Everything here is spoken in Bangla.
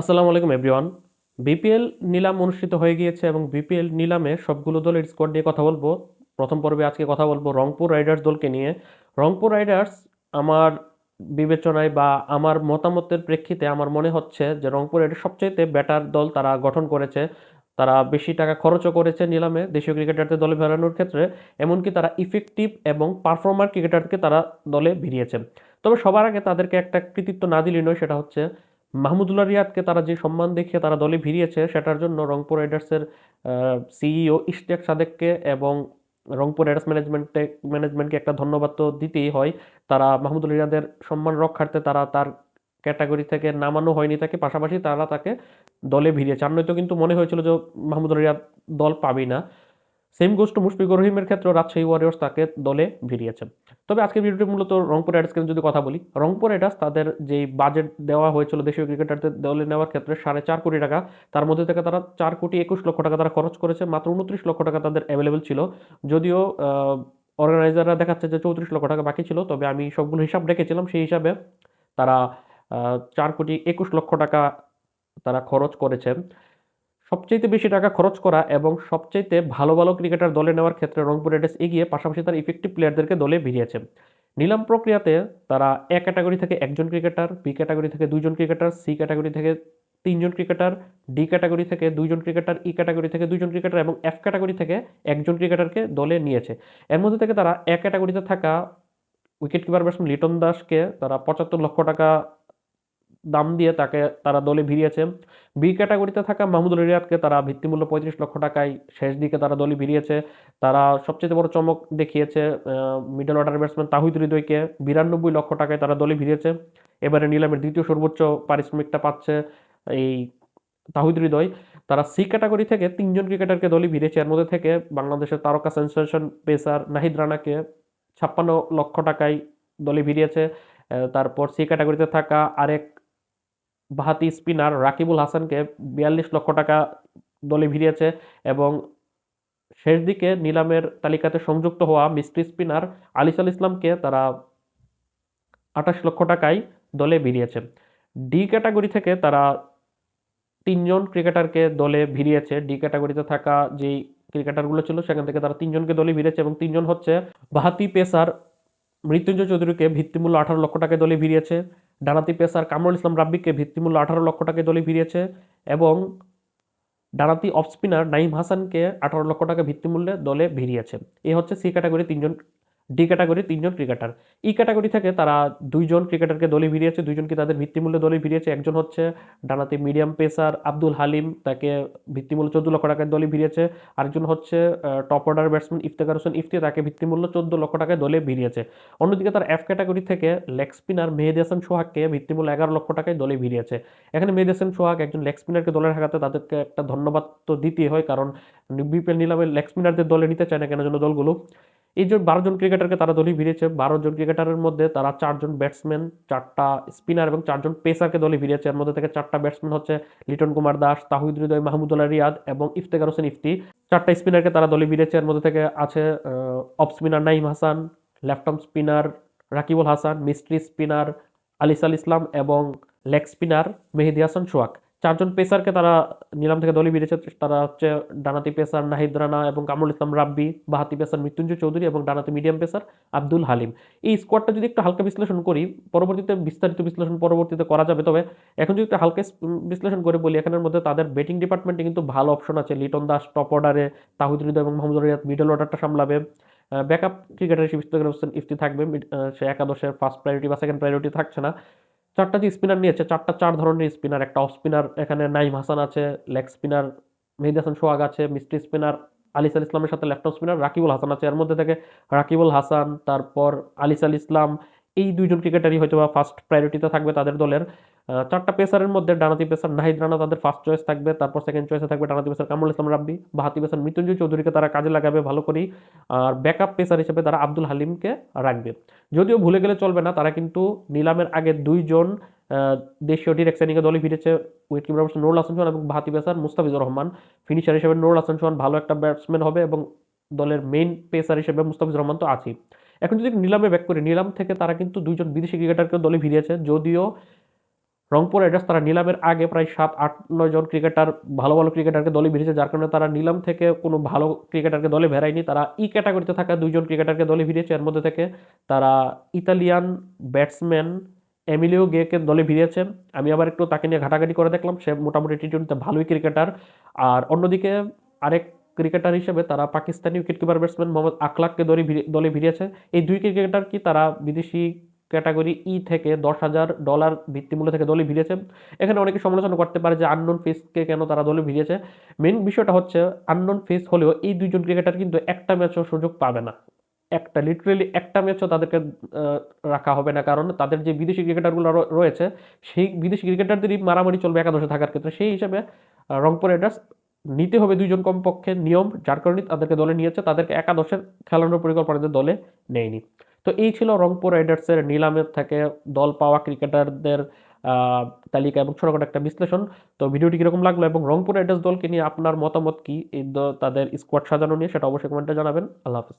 আসসালামু আলাইকুম, এভরিওয়ান। বিপিএল নিলাম অনুষ্ঠিত হয়ে গিয়েছে এবং বিপিএল নিলামে সবগুলো দলের স্কোয়াড নিয়ে কথা বলব। প্রথম পর্বে আজকে কথা বলব রংপুর রাইডার্স দলকে নিয়ে। রংপুর রাইডার্স আমার বিবেচনায় বা আমার মতামতের প্রেক্ষিতে আমার মনে হচ্ছে যে রংপুর রাইডার্স সবচাইতে বেটার দল তারা গঠন করেছে। তারা বেশি টাকা খরচও করেছে নিলামে দেশীয় ক্রিকেটারদের দলে ফেরানোর ক্ষেত্রে, এমনকি তারা ইফেক্টিভ এবং পারফর্মার ক্রিকেটারকে তারা দলে ভিড়িয়েছে। তবে সবার আগে তাদেরকে একটা কৃতিত্ব না দিলেই নয়, সেটা হচ্ছে মাহমুদুল্লাহ রিয়াদকে তারা যে সম্মান দেখিয়ে তারা দলে ভিড়িয়েছে, সেটার জন্য রংপুর রাইডার্সের সিইও ইশতিয়াক সাদেককে এবং রংপুর রাইডার্স ম্যানেজমেন্টে, ম্যানেজমেন্টকে একটা ধন্যবাদ তো দিতেই হয়। তারা মাহমুদুল রিয়াদের সম্মান রক্ষার্থে তারা তার ক্যাটাগরি থেকে নামানো হয়নি, তাকে পাশাপাশি তারা তাকে দলে ভিড়িয়েছে। আর নয়তো কিন্তু মনে হয়েছিল যে মাহমুদুল রিয়াদ দল পাবি না। সেম গোষ্ঠ মুশফিকুর রহিমের ক্ষেত্রে রাজশাহী ওয়ারিয়র্স তাকে দলে ভিড়িয়েছে। তবে আজকে ভিডিওটি মূলত রংপুর রাইডার্সকে যদি কথা বলি, রংপুর রাইডার্স তাদের যে বাজেট দেওয়া হয়েছিল দেশীয় ক্রিকেটারদের দলে নেওয়ার ক্ষেত্রে সাড়ে চার কোটি টাকা, তার মধ্যে থেকে তারা চার কোটি একুশ লক্ষ টাকা তারা খরচ করেছে, মাত্র উনত্রিশ লক্ষ টাকা তাদের অ্যাভেলেবেল ছিল। যদিও অর্গানাইজাররা দেখাচ্ছে যে চৌত্রিশ লক্ষ টাকা বাকি ছিল, তবে আমি সবগুলো হিসাব রেখেছিলাম, সেই হিসাবে তারা চার কোটি একুশ লক্ষ টাকা তারা খরচ করেছে। সবচাইতে বেশি টাকা খরচ করা এবং সবচাইতে ভালো ভালো ক্রিকেটার দলে নেওয়ার ক্ষেত্রে রংপুর রাইডার্স এগিয়ে পাশাপাশি তার ইফেক্টিভ প্লেয়ারদেরকে দলে ভিড়িয়েছে। নিলাম প্রক্রিয়াতে তারা এ ক্যাটাগরি থেকে একজন ক্রিকেটার বি ক্যাটাগরি থেকে দুইজন ক্রিকেটার সি ক্যাটাগরি থেকে তিনজন ক্রিকেটার ডি ক্যাটাগরি থেকে দুইজন ক্রিকেটার ই ক্যাটাগরি থেকে দুইজন ক্রিকেটার এবং এফ ক্যাটাগরি থেকে একজন ক্রিকেটারকে দলে নিয়েছে। এর মধ্যে থেকে তারা এ ক্যাটাগরিতে থাকা উইকেট কিপার ব্যাটসম্যান লিটন দাসকে তারা পঁচাত্তর লক্ষ টাকা দাম দিয়ে তাকে তারা দলে ভিড়িয়েছে। বি ক্যাটাগরিতে থাকা মাহমুদুল রিয়াদকে তারা ভিত্তিমূল্য পঁয়ত্রিশ লক্ষ টাকায় শেষ দিকে তারা দলে ভিড়িয়েছে। তারা সবচেয়ে বড় চমক দেখিয়েছে মিডল অর্ডার ব্যাটসম্যান তাহিদ হৃদয়কে বিরানব্বই লক্ষ টাকায় তারা দলে ভিড়িয়েছে। এবারে নিলামের দ্বিতীয় সর্বোচ্চ পারিশ্রমিকটা পাচ্ছে এই তাহিদ হৃদয়। তারা সি ক্যাটাগরি থেকে তিনজন ক্রিকেটারকে দলে ভিড়িয়েছে। এর মধ্যে থেকে বাংলাদেশের তারকা সেন্সেশন পেসার নাহিদ রানাকে ছাপ্পান্ন লক্ষ টাকায় দলে ভিড়িয়েছে। তারপর সি ক্যাটাগরিতে থাকা আরেক বাহাতি স্পিনার রাকিবুল হাসানকে বিয়াল্লিশ লক্ষ টাকা দলে ভিড়িয়েছে এবং শেষ দিকে নিলামের তালিকাতে সংযুক্ত হওয়া মিস্ট্রি স্পিনার আলিসাল ইসলামকে তারা আঠাশ লক্ষ টাকায় দলে ভিড়িয়েছে। ডি ক্যাটাগরি থেকে তারা তিনজন ক্রিকেটারকে দলে ভিড়িয়েছে। ডি ক্যাটাগরিতে থাকা যেই ক্রিকেটারগুলো ছিল, সেখান থেকে তারা তিনজনকে দলে ভিড়িয়েছে এবং তিনজন হচ্ছে বাহাতি পেসার মৃত্যুঞ্জয় চৌধুরীকে ভিত্তিমূল্য আঠারো লক্ষ টাকায় দলে ভিড়িয়েছে। ডানাতি পেসার কামরুল ইসলাম রাব্বিকে ভিত্তিমূল্য আঠারো লক্ষ টাকায় দলে ভিড়িয়েছে এবং ডানাতি অফ স্পিনার নাইম হাসানকে আঠারো লক্ষ টাকা ভিত্তিমূল্যে দলে ভিড়িয়েছে। এ হচ্ছে সি ক্যাটাগরি তিনজন ডি ক্যাটাগরি, তিনজন ক্রিকেটার। ই ক্যাটাগরি থেকে তারা দুইজন ক্রিকেটারকে দলে ভিড়িয়েছে দুইজনকে তাদের ভিত্তিমূল্যে দলে ভিড়িয়েছে একজন হচ্ছে ডানাতে মিডিয়াম পেসার আব্দুল হালিম, তাকে ভিত্তিমূল্য চোদ্দ লক্ষ টাকায় দলে ভিড়িয়েছে আরেকজন হচ্ছে top order batsman Iftekhar Hossain Ifti, তাকে ভিত্তিমূল্য চোদ্দ লক্ষ টাকায় দলে ভিড়িয়েছে অন্যদিকে তার এফ ক্যাটাগরি থেকে লেগ স্পিনার মেহেদি হাসান সোহাগকে ভিত্তিমূল্য এগারো লক্ষ টাকায় দলে ভিড়িয়েছে এখানে মেহেদি হাসান সোহাগ একজন লেগ স্পিনারকে দলে রাখাতে তাদেরকে একটা ধন্যবাদ তো দিতেই হয়, কারণ বিপিএল নিলামে লেগ স্পিনারদের দলে নিতে চায় না কেন জন্য দলগুলো। এই যে বারো জন ক্রিকেটারকে তারা দলে ভিড়িয়েছে। বারো জন ক্রিকেটারের মধ্যে তারা চারজন ব্যাটসম্যান চারটা স্পিনার এবং চারজন পেসারকে দলে ভিড়িয়েছে। এর মধ্যে থেকে চারটা ব্যাটসম্যান হচ্ছে লিটন কুমার দাস, তাহিদ হৃদয়, মাহমুদুল্লাহ রিয়াদ এবং ইফতেকার হোসেন ইফতি। চারটা স্পিনারকে তারা দলে ভিড়িয়েছে। এর মধ্যে থেকে আছে off spinner Naim Hasan left arm spinner Rakibul Hasan mystery spinner Alisal Islam এবং লেগ স্পিনার মেহেদি হাসান সোয়াক চারজন পেসারকে তারা নিলাম থেকে দলে বেরিয়েছে তারা হচ্ছে ডানাতি পেসার নাহিদ রানা এবং কামরুল ইসলাম রাব্বি, বাহাতি পেসার মৃত্যুঞ্জয় চৌধুরী এবং ডানাতি মিডিয়াম পেসার আব্দুল হালিম। এই স্কোয়াডটা যদি একটু হালকা বিশ্লেষণ করি, পরবর্তীতে বিস্তারিত বিশ্লেষণ পরবর্তীতে করা যাবে। তবে এখন যদি একটু হালকা বিশ্লেষণ করে বলি, এখানের মধ্যে তাদের ব্যাটিং ডিপার্টমেন্টে কিন্তু ভালো অপশন আছে। লিটন দাস টপ অর্ডারে তাহিদ এবং মোহাম্মদ রিয়াদ মিডল অর্ডারটা সামলাবে। ব্যাকআপ ক্রিকেটার হিসেবে ইফতি থাকবে। সে একাদশের ফার্স্ট প্রায়োরিটি বা সেকেন্ড প্রায়োরিটি থাকছে না। চারটা যে স্পিনার নিয়েছে, চারটা চার ধরনের স্পিনার একটা অফ স্পিনার এখানে নাইম হাসান আছে লেগ স্পিনার মেহিদ হাসান সোহাগ আছে মিস্ট্রি স্পিনার আলিসাল ইসলামের সাথে left off spinner Rakibul Hasan আছে। এর মধ্যে থেকে রাকিবুল হাসান, তারপর আলিসাল ইসলাম এই দুইজন ক্রিকেটারই হয়তো বা ফার্স্ট প্রায়োরিটিতে থাকবে তাদের দলের। চারটা পেসারের মধ্যে ডানাতি পেসার নাহিদ রানা তাদের ফার্স্ট চয়েস থাকবে, তারপর সেকেন্ড চয়েসে থাকবে ডানাতি পেসার কামরুল ইসলাম রাব্বি। বাহাতি পেসার মৃত্যুঞ্জয় চৌধুরীকে তারা কাজে লাগাবে ভালো করেই, আর ব্যাকআপ পেসার হিসেবে তারা আব্দুল হালিমকে রাখবে। যদিও ভুলে গেলে চলবে না, তারা কিন্তু নিলামের আগে দুইজন দেশীয় ডিরেক্ট দলে ফিরেছে উইকেট কিপার নুরুল হাসান চৌহান এবং বাহাতি পেসার মুস্তাফিজুর রহমান। ফিনিশার হিসেবে নুরুল হাসান চৌহান ভালো একটা ব্যাটসম্যান হবে এবং দলের মেইন পেসার হিসেবে মুস্তাফিজুর রহমান তো আছেই। এখন যদি নিলামে ব্যাক করি, নিলাম থেকে তারা কিন্তু দুইজন বিদেশি ক্রিকেটারকে দলে ভিড়িয়েছে। যদিও রংপুর রাইডার্স তারা নিলামের আগে প্রায় সাত, আট, নয় জন ক্রিকেটার ভালো ভালো ক্রিকেটারকে দলে ভিড়েছে যার কারণে তারা নিলাম থেকে কোনো ভালো ক্রিকেটারকে দলে ভেড়ায়নি। তারা ই ক্যাটাগরিতে থাকা দুইজন ক্রিকেটারকে দলে ভিড়িয়েছে। এর মধ্যে থেকে তারা ইতালিয়ান ব্যাটসম্যান এমিলিও গেকে দলে ভিড়িয়েছে। আমি আবার একটু তাকে নিয়ে ঘাটাঘাটি করে দেখলাম। সে মোটামুটি টি টোয়েন্টিতে ভালোই ক্রিকেটার আর অন্যদিকে আরেক ক্রিকেটার হিসেবে তারা Pakistani wicket keeper batsman Mohammad আখলাককে দলে দলে ভিড়িয়েছে এই দুই ক্রিকেটার কি তারা বিদেশি ক্যাটাগরি ই থেকে দশ হাজার ডলার ভিত্তিমূল্য থেকে দলে ভিড়িয়েছে এখানে অনেকে সমালোচনা করতে পারে যে আননোন ফেসকে কেন তারা দলে ভিড়িয়েছে। মেন বিষয়টা হচ্ছে আননোন ফেস হলেও এই দুইজন ক্রিকেটার কিন্তু একটা ম্যাচও সুযোগ পাবে না। একটা লিটারেলি একটা ম্যাচও তাদেরকে রাখা হবে না। কারণ তাদের যে বিদেশি ক্রিকেটারগুলো রয়েছে, সেই বিদেশি ক্রিকেটারদেরই মারামারি চলবে একাদশে থাকার ক্ষেত্রে। সেই হিসাবে রংপুর রাইডার্স নিতে হবে দুইজন কমপক্ষে নিয়ম, যার কারণে তাদেরকে দলে নিয়েছে তাদেরকে একাদশের খেলানোর পরিকল্পনাতে দলে নেয়নি। তো এই ছিল রংপুর রাইডার্সের নিলামের থেকে দল পাওয়া ক্রিকেটারদের তালিকা এবং ছোটখাটো একটা বিশ্লেষণ। তো ভিডিওটি কীরকম লাগল এবং রংপুর রাইডার্স দলকে নিয়ে আপনার মতামত কী? তাদের স্কোয়াড সাজানো নিয়ে সেটা অবশ্যই কমেন্টে জানাবেন। আল্লাহ হাফিজ।